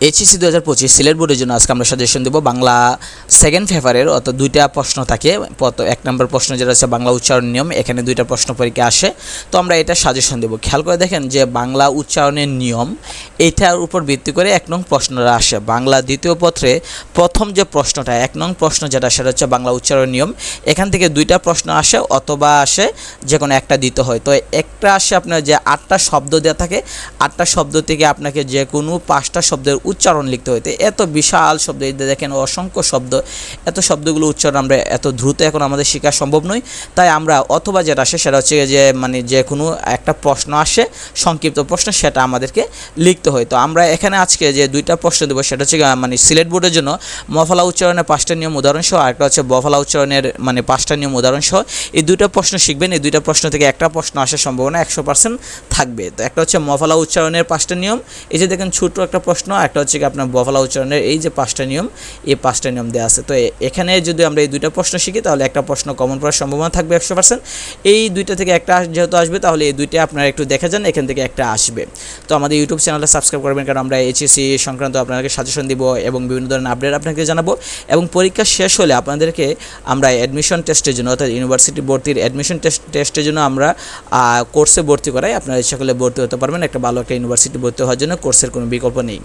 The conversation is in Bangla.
এইচএসি দু হাজার পঁচিশ সিলেট বোর্ডের জন্য আজকে আমরা সাজেশন দেবো বাংলা সেকেন্ড ফেভারের অর্থাৎ দুইটা প্রশ্ন থাকে। এক নম্বর প্রশ্ন যেটা হচ্ছে বাংলা উচ্চারণ নিয়ম, এখানে দুইটা প্রশ্ন পরীক্ষা আসে। তো আমরা এটা সাজেশন দেবো। খেয়াল করে দেখেন যে বাংলা উচ্চারণের নিয়ম, এটার উপর ভিত্তি করে এক নং প্রশ্নটা আসে। বাংলা দ্বিতীয় পত্রে প্রথম যে প্রশ্নটা, এক নং প্রশ্ন যেটা, সেটা হচ্ছে বাংলা উচ্চারণ নিয়ম। এখান থেকে দুইটা প্রশ্ন আসে, অথবা আসে যে কোনো একটা দিতে হয়। তো একটা আসে আপনার যে আটটা শব্দ দেওয়া থাকে, আটটা শব্দ থেকে আপনাকে যে কোনো পাঁচটা শব্দের উচ্চারণ লিখতে হইতে এত বিশাল শব্দ দেখেন অসংখ্য শব্দ এত শব্দগুলো উচ্চারণ আমরা এত দ্রুত এখন আমাদের শেখা সম্ভব নয়। তাই আমরা অথবা যেটা আসে সেটা হচ্ছে যে মানে যে কোনো একটা প্রশ্ন আসে, সংক্ষিপ্ত প্রশ্ন, সেটা আমাদেরকে লিখতে হয়। তো আমরা এখানে আজকে যে দুইটা প্রশ্ন দেবো, সেটা হচ্ছে মানে সিলেট বোর্ডের জন্য মফলা উচ্চারণের পাঁচটা নিয়ম উদাহরণ সহ, আরেকটা হচ্ছে বফলা উচ্চারণের মানে পাঁচটা নিয়ম উদাহরণ সহ। এই দুইটা প্রশ্ন শিখবেন, এই দুইটা প্রশ্ন থেকে একটা প্রশ্ন আসার সম্ভাবনা একশো পার্সেন্ট থাকবে। তো একটা হচ্ছে মফলা উচ্চারণের পাঁচটা নিয়ম, এই যে দেখেন ছোট্ট একটা প্রশ্ন একটা হচ্ছে কি আপনার বফলা উচ্চারণের এই যে পাঁচটা নিয়ম, এই পাঁচটা নিয়ম দেওয়া আছে। তো এ- এখানে যদি আমরা এই দুইটা প্রশ্ন শিখি, তাহলে একটা প্রশ্ন কমন পড়ার সম্ভাবনা থাকবে একশো পার্সেন্ট এই দুইটা থেকে একটা যেহেতু আসবে, তাহলে এই দুইটা আপনারা একটু দেখে যান, এখান থেকে একটা আসবে। তো আমাদের ইউটিউব চ্যানেলটা সাবস্ক্রাইব করবেন, কারণ আমরা এইচএসসি সংক্রান্ত আপনাদেরকে সাজেশন দিব এবং বিভিন্ন ধরনের আপডেট আপনাকে জানাব। এবং পরীক্ষা শেষ হলে আপনাদেরকে আমরা অ্যাডমিশন টেস্টের জন্য, অর্থাৎ ইউনিভার্সিটি ভর্তির অ্যাডমিশন টেস্ট টেস্টের জন্য আমরা কোর্সে ভর্তি করাই। আপনারা করলে ভর্তি হতে পারবেন, একটা ভালো একটা ইউনিভার্সিটি ভর্তি হওয়ার জন্য কোর্সের কোনো বিকল্প নেই।